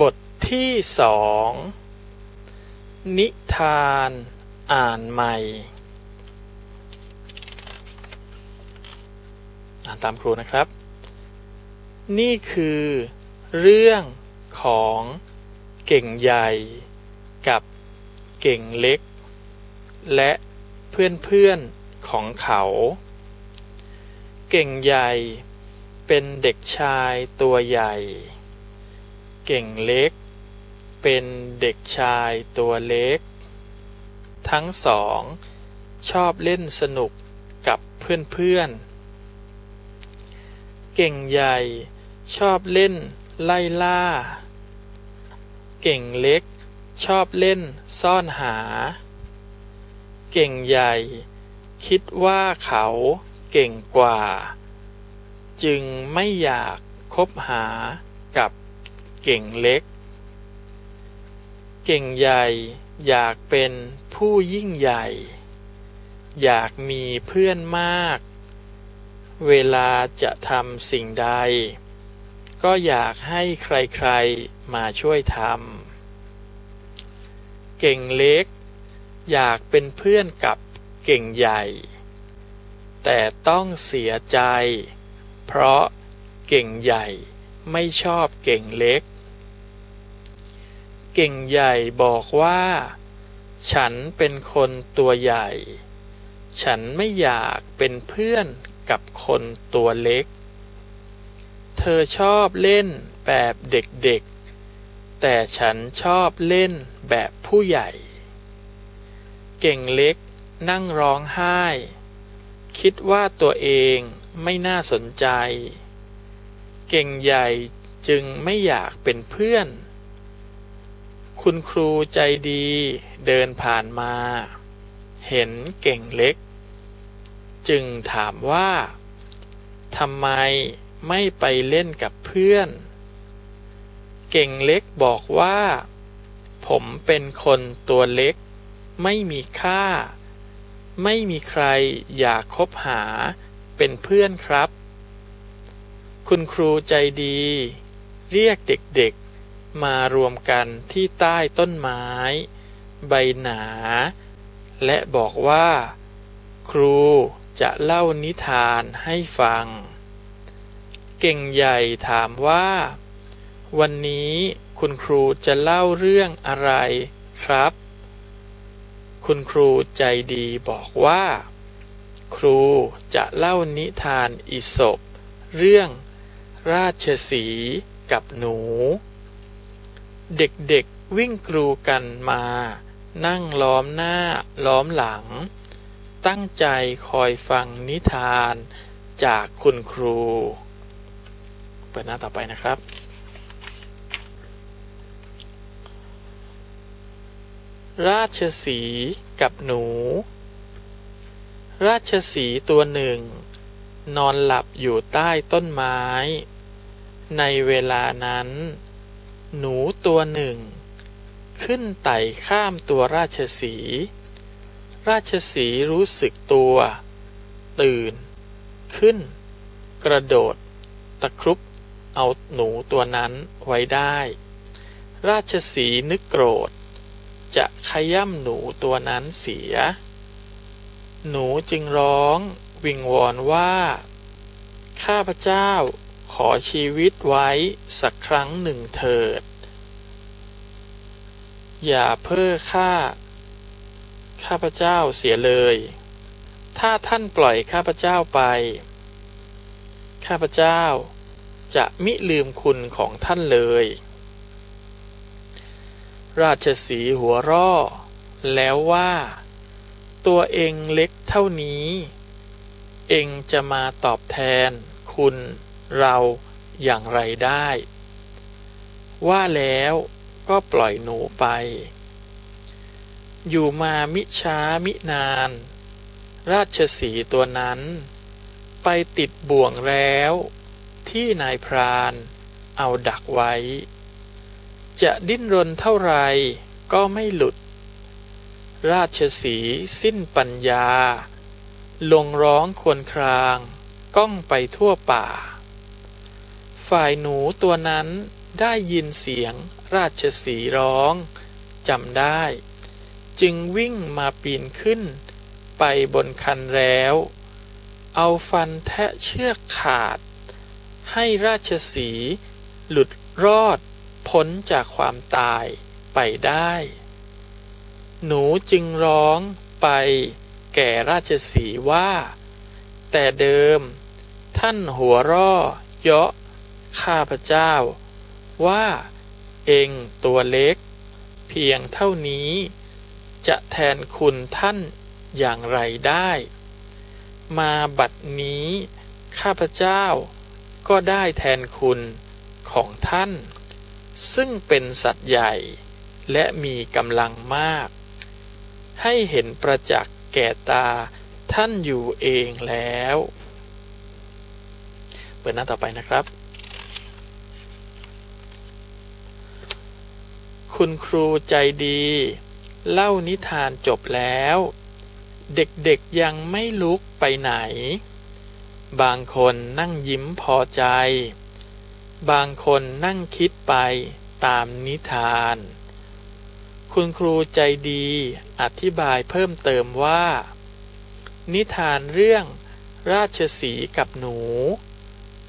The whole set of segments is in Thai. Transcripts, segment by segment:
บทที่สอง นิทานอ่านใหม่ อ่านตามครูนะครับ นี่คือเรื่องของเก่งใหญ่กับเก่งเล็ก และเพื่อนๆของเขา เก่งใหญ่เป็นเด็กชายตัวใหญ่ เก่งเล็ก เป็นเด็กชายตัวเล็ก ทั้งสอง ชอบเล่นสนุกกับเพื่อนๆ เก่งใหญ่ ชอบเล่นไล่ล่า เก่งเล็ก ชอบเล่นซ่อนหา เก่งใหญ่ คิดว่าเขาเก่งกว่า จึงไม่อยากคบหากับ เก่งเล็ก เก่งใหญ่อยากเป็นผู้ยิ่งใหญ่ อยากมีเพื่อนมาก เวลาจะทำสิ่งใด ก็อยากให้ใครๆมาช่วยทำเก่งเล็ก อยากเป็นเพื่อนกับเก่งใหญ่ แต่ต้องเสียใจ เพราะเก่งใหญ่ไม่ชอบเก่งเล็ก เก่งใหญ่บอกว่า ฉันเป็นคนตัวใหญ่ ฉันไม่อยากเป็นเพื่อนกับคนตัวเล็ก เธอชอบเล่นแบบเด็กๆ แต่ฉันชอบเล่นแบบผู้ใหญ่ เก่งเล็กนั่งร้องไห้ คิดว่าตัวเองไม่น่าสนใจ เก่งใหญ่จึงไม่อยากเป็นเพื่อน คุณครูใจดีเดินผ่านมา เห็นเก่งเล็ก จึงถามว่าทำไมไม่ไปเล่นกับเพื่อน เก่งเล็กบอกว่า ผมเป็นคนตัวเล็ก ไม่มีค่า ไม่มีใครอยากคบหาเป็นเพื่อนครับ คุณครูใจดี เรียกเด็ก มารวมกันที่ใต้ต้นไม้ ใบหนา และบอกว่า ครูจะเล่านิทานให้ฟัง เก่งใหญ่ถามว่า วันนี้คุณครูจะเล่าเรื่องอะไรครับ คุณครูใจดีบอกว่า ครูจะเล่านิทานอิศบเรื่องราชสีกับหนู เด็กๆวิ่งกรูกันมา นั่งล้อมหน้าล้อมหลัง ตั้งใจคอยฟังนิทานจากคุณครู เปิดหน้าต่อไปนะครับ ราชสีกับหนู ราชสีตัวหนึ่ง นอนหลับอยู่ใต้ต้นไม้ ในเวลานั้น หนูตัวหนึ่ง ขึ้นไต่ข้ามตัวราชสี ราชสีรู้สึกตัว ตื่น ขึ้น กระโดด ตะครุบเอาหนูตัวนั้นไว้ได้ ราชสีนึกโกรธ จะขย่ำหนูตัวนั้นเสีย หนูจึงร้องวิงวอนว่า ข้าพเจ้า ขอชีวิตไว้สักครั้งหนึ่งเถิด อย่าเพ้อฆ่าข้าพเจ้าเสียเลย ถ้าท่านปล่อยข้าพเจ้าไป ข้าพเจ้าจะมิลืมคุณของท่านเลย ราชสีห์หัวร่อ แล้วว่า ตัวเองเล็กเท่านี้ เองจะมาตอบแทนคุณ เราอย่างไรได้ ว่าแล้วก็ปล่อยหนูไป อยู่มามิช้ามินาน ราชสีตัวนั้น ไปติดบ่วงแล้ว ที่นายพรานเอาดักไว้ จะดิ้นรนเท่าไรก็ไม่หลุด ราชสีสิ้นปัญญา ลงร้องควรคราง ก้องไปทั่วป่า ฝ่ายหนูตัวนั้นได้ยินเสียงราชสีร้องจำได้ จึงวิ่งมาปีนขึ้น ไปบนคันแล้ว เอาฟันแทะเชือกขาด ให้ราชสีหลุดรอดพ้นจากความตายไปได้ หนูจึงร้องไปแก่ราชสีว่า แต่เดิม ท่านหัวร่อเยาะ ข้าพเจ้า ว่า เองตัวเล็ก เพียงเท่านี้ จะแทนคุณท่านอย่างไรได้ มาบัดนี้ ข้าพเจ้า ก็ได้แทนคุณของท่าน ซึ่งเป็นสัตว์ใหญ่ และมีกำลังมาก ให้เห็นประจักษ์แก่ตาท่านอยู่เองแล้ว เปิดหน้าต่อไปนะครับ คุณครูใจดี เล่านิทานจบแล้ว เด็กๆยังไม่ลุกไปไหน บางคนนั่งยิ้มพอใจ บางคนนั่งคิดไปตามนิทาน คุณครูใจดีอธิบายเพิ่มเติมว่า นิทานเรื่องราชสีกับหนู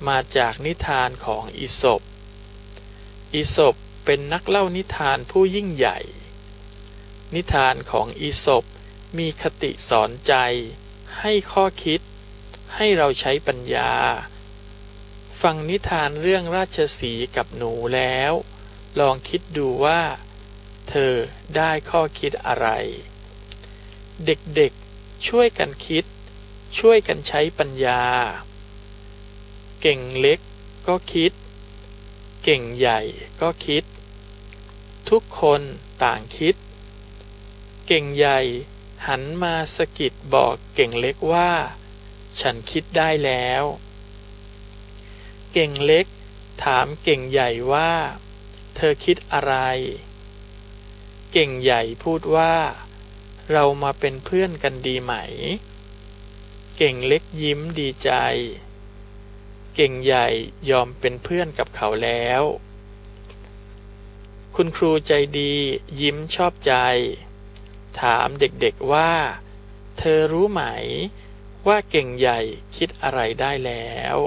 มาจากนิทานของอีสปอีสป เป็นนักเล่านิทานผู้ยิ่งใหญ่ นิทานของอีสปมีคติสอนใจ ให้ข้อคิด ให้เราใช้ปัญญา ฟังนิทานเรื่องราชสีกับหนูแล้ว ลองคิดดูว่า เธอได้ข้อคิดอะไร เด็กๆช่วยกันคิด ช่วยกันใช้ปัญญา เก่งเล็กก็คิด เก่งใหญ่ก็คิด ทุกคนต่างคิด เก่งใหญ่หันมาสะกิดบอกเก่งเล็กว่า ฉันคิดได้แล้ว เก่งเล็กถามเก่งใหญ่ว่า เธอคิดอะไร เก่งใหญ่พูดว่า เรามาเป็นเพื่อนกันดีไหม เก่งเล็กยิ้มดีใจ เก่งใหญ่ยอมเป็นเพื่อนกับเขาแล้ว คุณครูใจดียิ้มชอบใจ ถามเด็กๆว่า เธอรู้ไหมว่าเก่งใหญ่คิดอะไรได้แล้ว